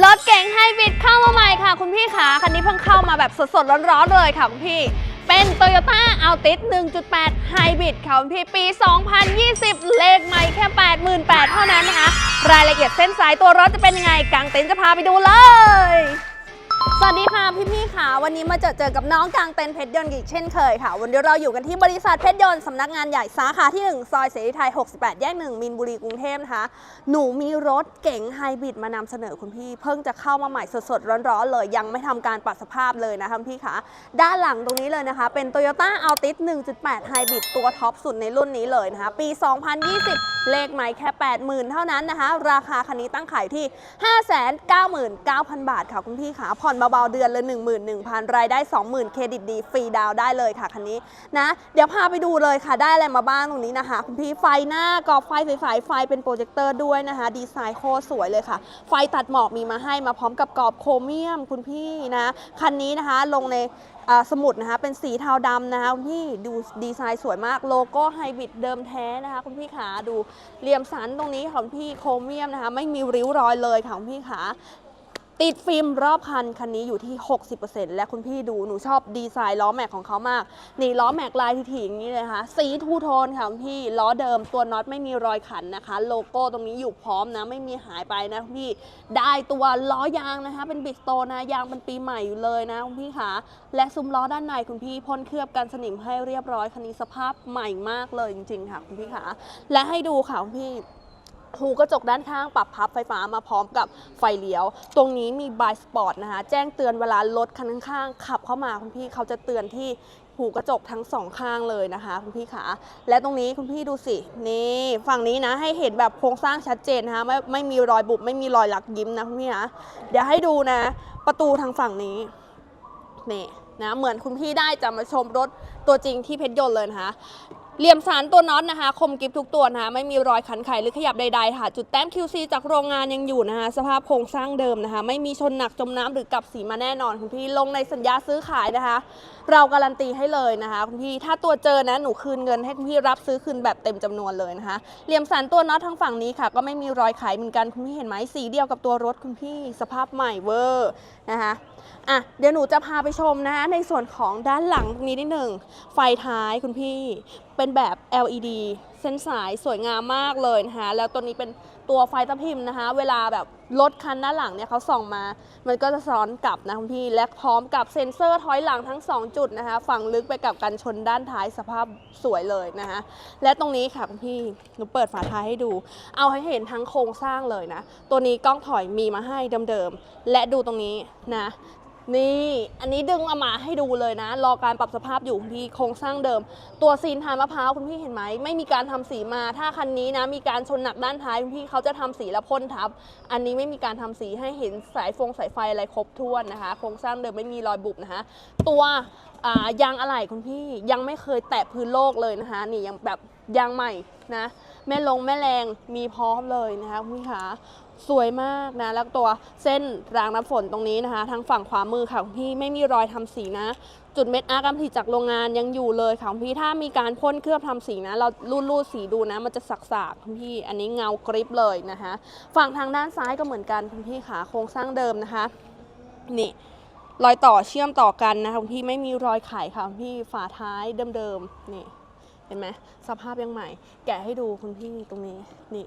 รถเก๋งไฮบริดเข้ามาใหม่ค่ะ คุณพี่ขาคันนี้เพิ่งเข้ามาแบบสดๆร้อนๆเลยค่ะคุณพี่ เป็น Toyota Altis 1.8 Hybrid ค่ะคุณพี่ปี 2020 เลขใหม่แค่ 88,000 เท่านั้นนะคะ รายละเอียดเส้นสายตัวรถจะเป็นยังไงกางเต็นท์จะพาไปดูเลย สวัสดีค่ะพี่พี่ค่ะ วันนี้มาเจอเจอกับน้องกลางเต็นเพชรยนต์อีกเช่นเคยค่ะ วันนี้เราอยู่กันที่บริษัทเพชรยนต์สำนักงานใหญ่สาขาที่ 1 ซอยเสรีไทย 68 แยก 1 มินบุรีกรุงเทพนะคะ หนูมีรถเก๋งไฮบริดมานำเสนอคุณพี่ เพิ่งจะเข้ามาใหม่สดๆ ร้อนๆ เลย ยังไม่ทำการปรับสภาพเลยนะคะคุณพี่ค่ะ ด้านหลังตรงนี้เลยนะคะ เป็น Toyota Altis 1.8 Hybrid ตัวท็อปสุดในรุ่นนี้เลยนะคะปี 2020 เลขใหม่แค่ 80,000 เท่านั้นนะคะ ราคาคันนี้ตั้งขายที่ 599,000 บาทค่ะคุณพี่ค่ะผ่อนเบาๆเดือนละ11,000 รายได้ 20,000 เครดิตดี ฟรีดาวได้เลยค่ะคันนี้นะ เดี๋ยวพาไปดูเลยค่ะได้อะไรมาบ้างตรงนี้นะคะ คุณพี่ไฟหน้ากรอบไฟใสๆไฟเป็นโปรเจคเตอร์ด้วยนะคะ ดีไซน์โคตรสวยเลยค่ะ ไฟตัดหมอกมีมาให้มาพร้อมกับกรอบโครเมียมคุณพี่นะคันนี้นะคะลงในสมุดนะคะเป็นสีเทาดำนะคะคุณพี่ดูดีไซน์สวยมากโลโก้ไฮบริดเดิมแท้นะคะคุณพี่ขาดูเหลี่ยมสันตรงนี้ของพี่โครเมียมนะคะไม่มีริ้วรอยเลยค่ะคุณพี่ขา ติดฟิล์มรอบคันคันนี้อยู่ที่ 60%และคุณพี่ดูหนูชอบดีไซน์ล้อแม็กของเขามาก นี่ล้อแม็กลายถี่ๆอย่างนี้เลยค่ะ สีทูโทนค่ะคุณพี่ล้อเดิมตัวน็อตไม่มีรอยขันนะคะ โลโก้ตรงนี้อยู่พร้อมนะ ไม่มีหายไปนะคุณพี่ได้ตัวล้อยางนะคะ เป็นบิสโตนะยางเป็นปีใหม่อยู่เลยนะคุณพี่ขาและซุ้มล้อด้านในคุณพี่พ่นเคลือบกันสนิมให้เรียบร้อยคันนี้สภาพใหม่มากเลยจริงๆค่ะคุณพี่ขาและให้ดูค่ะคุณพี่ หูกระจกด้านข้างปรับพับไฟฟ้ามาพร้อมกับไฟเลี้ยว ตรงนี้มีบายสปอร์ตนะคะ แจ้งเตือนเวลารถคันข้างๆขับเข้ามาคุณพี่เขาจะเตือนที่หูกระจกทั้งสองข้างเลยนะคะคุณพี่ขาและตรงนี้คุณพี่ดูสิ นี่ฝั่งนี้นะให้เห็นแบบโครงสร้างชัดเจนนะคะไม่ไม่มีรอยบุบไม่มีรอยหลักยิ้มนะคุณพี่นะเดี๋ยวให้ดูนะ ประตูทางฝั่งนี้นี่นะเหมือนคุณพี่ได้จะมาชมรถตัวจริงที่เพชรยนต์เลยนะคะ เหลี่ยมสารตัวน็อตนะคะ คมกริบทุกตัวนะคะ ไม่มีรอยขันไขหรือขยับใดๆค่ะ จุดแต้ม QC จากโรงงานยังอยู่นะคะ สภาพโครงสร้างเดิมนะคะ ไม่มีชนหนักจมน้ำหรือกลับสีมาแน่นอนคุณพี่ลงในสัญญาซื้อขายนะคะ เราการันตีให้เลยนะคะคุณพี่ถ้าตัวเจอนะหนูคืนเงินให้คุณพี่รับซื้อคืนแบบเต็มจำนวนเลยนะคะ เหลี่ยมสันตัวน็อตทางฝั่งนี้ค่ะ ก็ไม่มีรอยไขเหมือนกันคุณพี่เห็นไหมสีเดียวกับตัวรถคุณพี่สภาพใหม่เวอร์นะคะอะเดี๋ยวหนูจะพาไปชมนะในส่วนของด้านหลังตรงนี้นิดหนึ่งไฟท้ายคุณพี่ เป็นแบบ LED เส้นสายสวยงามมากเลยนะคะ แล้วตัวนี้เป็นตัวไฟตะพิมพ์นะคะ เวลาแบบรถคันด้านหลังเนี่ยเขาส่องมา มันก็จะซ้อนกลับนะคุณพี่ และพร้อมกับเซ็นเซอร์ถอยหลังทั้ง 2 จุดนะคะ ฝั่งลึกไปกับกันชนด้านท้ายสภาพสวยเลยนะคะ และตรงนี้ค่ะคุณพี่ หนูเปิดฝาท้ายให้ดู เอาให้เห็นทั้งโครงสร้างเลยนะ ตัวนี้กล้องถอยมีมาให้เดิมๆ และดูตรงนี้นะ นี่ อันนี้ดึงเอามาให้ดูเลยนะ รอการปรับสภาพอยู่คุณพี่โครงสร้างเดิม ตัวซีนทานมะพร้าวคุณพี่เห็นไหม ไม่มีการทำสีมา ถ้าคันนี้นะ มีการชนหนักด้านท้ายคุณพี่เขาจะทำสีแล้วพ่นทับ อันนี้ไม่มีการทำสีให้เห็นสายฟงสายไฟอะไรครบถ้วนนะคะ โครงสร้างเดิมไม่มีรอยบุบนะคะ ตัวยางอะไหล่คุณพี่ยังไม่เคยแตะพื้นโลกเลยนะคะ นี่ยังแบบยางใหม่นะแม่ลงแม่แรงมีพร้อมเลยนะคะคุณพี่คะ สวยมากนะ แล้วตัวเส้นรางน้ำฝนตรงนี้นะคะ ทางฝั่งขวามือค่ะคุณพี่ไม่มีรอยทำสีนะ จุดเม็ดอาร์กำผลิจากโรงงานยังอยู่เลยค่ะคุณพี่ถ้ามีการพ่นเคลือบทำสีนะ เราลูดลูดสีดูนะ มันจะสักๆคุณพี่ อันนี้เงากริบเลยนะคะ ฝั่งทางด้านซ้ายก็เหมือนกันคุณพี่ขาโครงสร้างเดิมนะคะ นี่รอยต่อเชื่อมต่อกันนะคะคุณพี่ไม่มีรอยไขค่ะคุณพี่ฝาท้ายเดิมๆนี่เห็นไหมสภาพยังใหม่ แกะให้ดูคุณพี่ตรงนี้นี่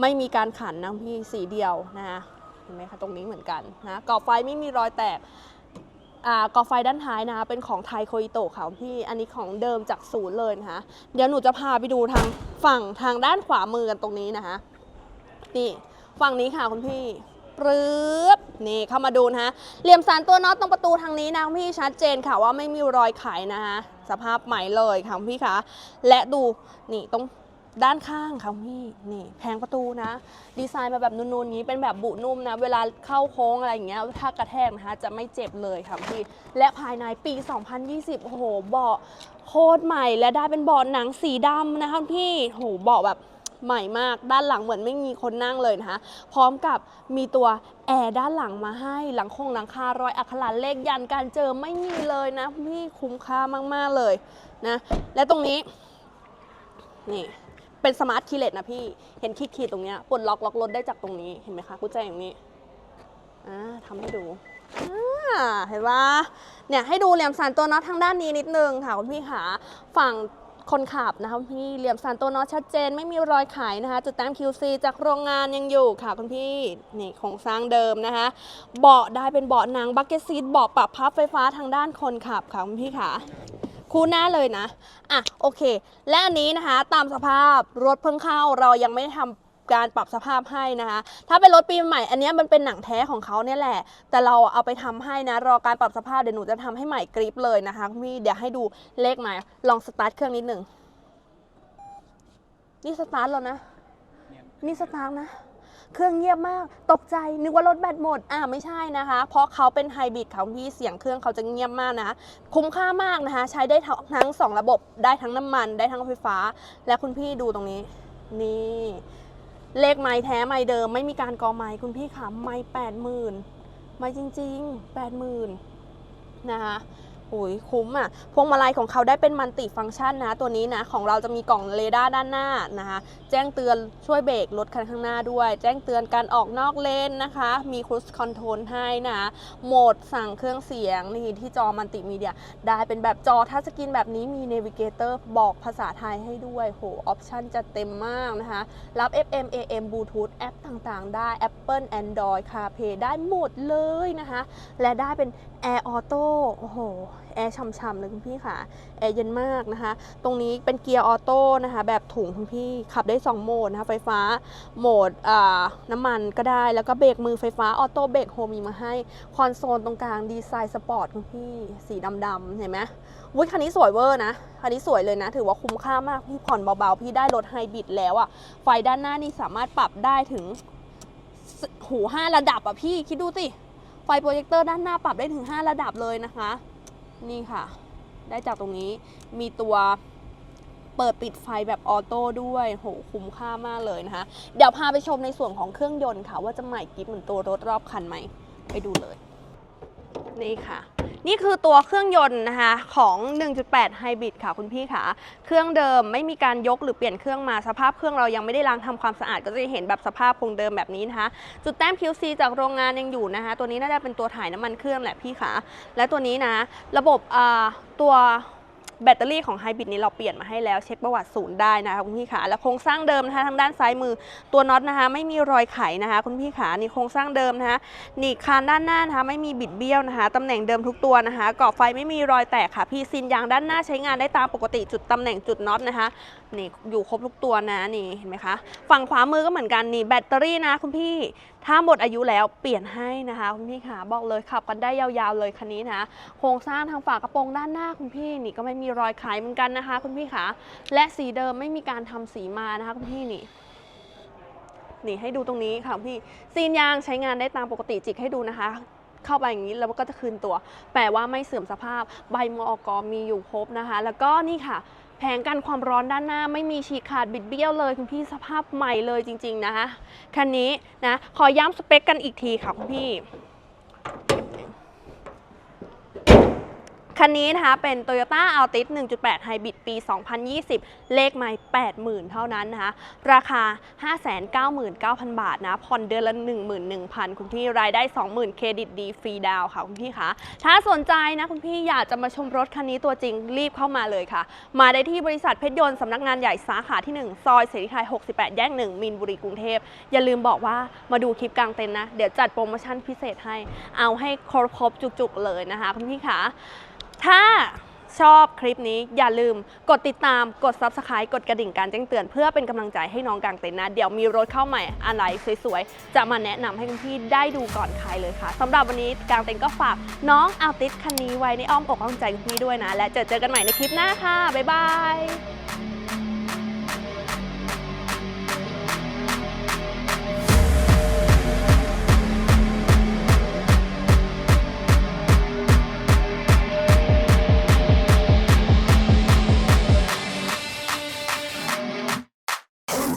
ไม่มีการขันนะพี่สีเดียวนะคะเห็นไหมคะตรงนี้เหมือนกันนะกรอบไฟไม่มีรอยแตกอ่ากรอบไฟด้านท้ายนะคะเป็นของไทยโคอิโตะค่ะพี่อันนี้ของเดิมจากศูนย์เลยนะคะเดี๋ยวหนูจะพาไปดูทางฝั่งทางด้านขวามือกันตรงนี้นะคะนี่ฝั่งนี้ค่ะคุณพี่ปรื๊บนี่เข้ามาดูนะคะเหลี่ยมสารตัวน็อตตรงประตูทางนี้นะพี่ชัดเจนค่ะว่าไม่มีรอยไขนะคะสภาพใหม่เลยค่ะพี่คะและดูนี่ตรง ด้านข้างค่ะพี่นี่แผงประตูนะ ดีไซน์มาแบบนูนๆนี้เป็นแบบบุนุ่มนะ เวลาเข้าโค้งอะไรอย่างเงี้ยถ้ากระแทกนะคะจะไม่เจ็บเลยค่ะพี่และภายในปี 2020 โอ้โหเบาะโคตรใหม่และได้เป็นเบาะหนังสีดำนะคะคุณพี่โอ้โหเบาะแบบใหม่มากด้านหลังเหมือนไม่มีคนนั่งเลยนะคะพร้อมกับมีตัวแอร์ด้านหลังมาให้หลังคงหลังคารอยอักขระเลขยันการเจอไม่มีเลยนะพี่คุ้มค่ามากๆเลยนะและตรงนี้นี่ เป็นสมาร์ทคีเลสนะพี่ เห็นขีดๆตรงเนี้ยปลดล็อกล็อกรถได้จากตรงนี้ เห็นไหมคะกุญแจอย่างนี้ อ่าทำให้ดู เห็นปะเนี่ยให้ดูเหลี่ยมสันตัวน็อตทางด้านนี้นิดนึงค่ะคุณพี่ขาฝั่งคนขับนะคะคุณพี่เหลี่ยมสันตัวน็อตชัดเจนไม่มีรอยไขนะคะจุดแต้ม QC จากโรงงานยังอยู่ค่ะคุณพี่นี่โครงสร้างเดิมนะคะเบาะได้เป็นเบาะหนังบักเก็ตซีทเบาะปรับพับไฟฟ้าทางด้านคนขับค่ะคุณพี่ขา คู่หน้าเลยนะ อะโอเค และอันนี้นะคะตามสภาพรถเพิ่งเข้าเรายังไม่ได้ทำการปรับสภาพให้นะคะ ถ้าเป็นรถปีใหม่ อันเนี้ยมันเป็นหนังแท้ของเขาเนี่ยแหละ แต่เราเอาไปทำให้นะ รอการปรับสภาพเดี๋ยวหนูจะทำให้ใหม่กริปเลยนะคะคุณพี่เดี๋ยวให้ดูเลขใหม่ลองสตาร์ทเครื่องนิดหนึ่งนี่สตาร์ทแล้วนะ นี่สตาร์ทนะ เครื่องเงียบมาก ตกใจนึกว่ารถแบตหมด อ่าไม่ใช่นะคะ เพราะเขาเป็นไฮบริดค่ะคุณพี่เสียงเครื่องเขาจะเงียบมากนะ คุ้มค่ามากนะคะ ใช้ได้ทั้งสองระบบได้ทั้งน้ำมัน ได้ทั้งไฟฟ้า และคุณพี่ดูตรงนี้ นี่เลขไม้แท้ไม้เดิมไม่มีการกอไม้คุณพี่ขาไม้แปดหมื่นไม้จริงๆแปดหมื่นนะคะ โอ้ยคุ้มอะ พวงมาลัยของเขาได้เป็นมันติฟังก์ชันนะ ตัวนี้นะ ของเราจะมีกล่องเรดาร์ด้านหน้านะคะ แจ้งเตือนช่วยเบรกรถคันข้างหน้าด้วย แจ้งเตือนการออกนอกเลนนะคะ มีครู i คอนโทรลให้นะ โหมดสั่งเครื่องเสียงนี่ที่จอมันติมีเดีย ได้เป็นแบบจอทัชสกรีนแบบนี้มีเนวิเกเตอร์บอกภาษาไทยให้ด้วยโหออปชันจะเต็มมากนะคะ รับ FM AM Bluetooth แอปต่างๆ ได้ Apple Android CarPlay ได้หมดเลยนะคะ และได้เป็น Air Auto โอ้โห แอร์ช่ำๆเลยคุณพี่ค่ะ แอร์เย็นมากนะคะ ตรงนี้เป็นเกียร์ออโต้นะคะ แบบถุงคุณพี่ขับได้ 2 โหมดนะคะ ไฟฟ้าโหมดน้ำมันก็ได้ แล้วก็เบรกมือไฟฟ้าออโต้เบรกโฮมีมาให้ คอนโซลตรงกลางดีไซน์สปอร์ตคุณพี่สีดำๆเห็นไหมวุ้ยคันนี้สวยเวอร์นะ คันนี้สวยเลยนะ ถือว่าคุ้มค่ามากพี่ผ่อนเบาๆ พี่ได้รถไฮบริดแล้วอะไฟด้านหน้านี่สามารถปรับได้ถึงหูห้าระดับอะพี่คิดดูสิไฟโปรเจคเตอร์ด้านหน้าปรับได้ถึง 5 ระดับเลยนะคะ นี่ค่ะ ได้จากตรงนี้มีตัวเปิดปิดไฟแบบออโต้ด้วยโหคุ้มค่ามากเลยนะคะ เดี๋ยวพาไปชมในส่วนของเครื่องยนต์ค่ะ ว่าจะใหม่กิ๊บเหมือนตัวรถรอบคันไหม ไปดูเลย นี่ค่ะ นี่คือตัวเครื่องยนต์นะคะของ 1.8 Hybrid ค่ะคุณพี่ค่ะเครื่องเดิมไม่มีการยกหรือเปลี่ยนเครื่องมาสภาพเครื่องเรายังไม่ได้ล้างทำความสะอาดก็จะเห็นแบบสภาพคงเดิมแบบนี้นะคะ จุดแต้ม QC จากโรงงานยังอยู่นะคะ ตัวนี้น่าจะเป็นตัวถ่ายน้ำมันเครื่องแหละพี่ค่ะและตัวนี้นะ ระบบอ่าตัว แบตเตอรี่ของไฮบริดนี้เราเปลี่ยนมาให้แล้วเช็คประวัติศูนย์ได้นะคะคุณพี่ขาและโครงสร้างเดิมนะคะทางด้านซ้ายมือตัวน็อตนะคะไม่มีรอยไขนะคะคุณพี่ขานี่โครงสร้างเดิมนะคะหนีบคานด้านหน้านะคะไม่มีบิดเบี้ยวนะคะตำแหน่งเดิมทุกตัวนะคะกรอบไฟไม่มีรอยแตกค่ะพีซินยางด้านหน้าใช้งานได้ตามปกติจุดตำแหน่งจุดน็อตนะคะนี่อยู่ครบทุกตัวนะนี่เห็นไหมคะฝั่งขวามือก็เหมือนกันนี่แบตเตอรี่นะคุณพี่ถ้าหมดอายุแล้วเปลี่ยนให้นะคะคุณพี่ค่ะบอกเลยขับกันได้ยาวๆเลยคันนี้นะคะโครงสร้างทางฝากระโปรงด้านหน้าคุณพี่นี่ก็ไม่มีรอยไขเหมือนกันนะคะ คุณพี่ค่ะและสีเดิมไม่มีการทำสีมานะคะคุณพี่นี่นี่ให้ดูตรงนี้ค่ะพี่ซีนยางใช้งานได้ตามปกติจิกให้ดูนะคะ เข้าไปอย่างนี้แล้วก็จะคืนตัว แปลว่าไม่เสื่อมสภาพใบมอกมีอยู่ครบนะคะ แล้วก็นี่ค่ะ แผงกันความร้อนด้านหน้า ไม่มีฉีกขาดบิดเบี้ยวเลย คุณพี่สภาพใหม่เลยจริง ๆ นะคะคันนี้นะขอย้ำสเปคกันอีกทีค่ะคุณพี่ คันนี้นะคะเป็น Toyota Altis 1.8 Hybrid ปี 2020 เลขไม่80,000 เท่านั้นนะคะ ราคา 599,000 บาทนะ ผ่อนเดือนละ 11,000 คุณพี่รายได้ 20,000 เครดิตดีฟรีดาวค่ะคุณพี่คะ ถ้าสนใจนะคุณพี่อยากจะมาชมรถคันนี้ตัวจริงรีบเข้ามาเลยค่ะ มาได้ที่บริษัทเพชรยนต์สำนักงานใหญ่สาขาที่ 1 ซอยเสรีไทย 68 แยก 1 มินบุรีกรุงเทพ อย่าลืมบอกว่ามาดูคลิปกลางเต็นท์นะ เดี๋ยวจัดโปรโมชั่นพิเศษให้ เอาให้ครบจุกๆเลยนะคะคุณพี่คะ ถ้าชอบคลิปนี้อย่าลืมกดติดตามกด Subscribe กดกระดิ่งการแจ้งเตือน เพื่อเป็นกำลังใจให้น้องกางเต็นท์นะ เดี๋ยวมีรถเข้าใหม่อะไรสวยๆ จะมาแนะนำให้คุณพี่ได้ดูก่อนใครเลยค่ะสำหรับวันนี้กางเต็นท์ก็ฝากน้องอาติสคันนี้ไว้ในอ้อมอกอ้อมใจคุณพี่ด้วยนะ และเจอเจอกันใหม่ในคลิปหน้าค่ะ บ๊ายบาย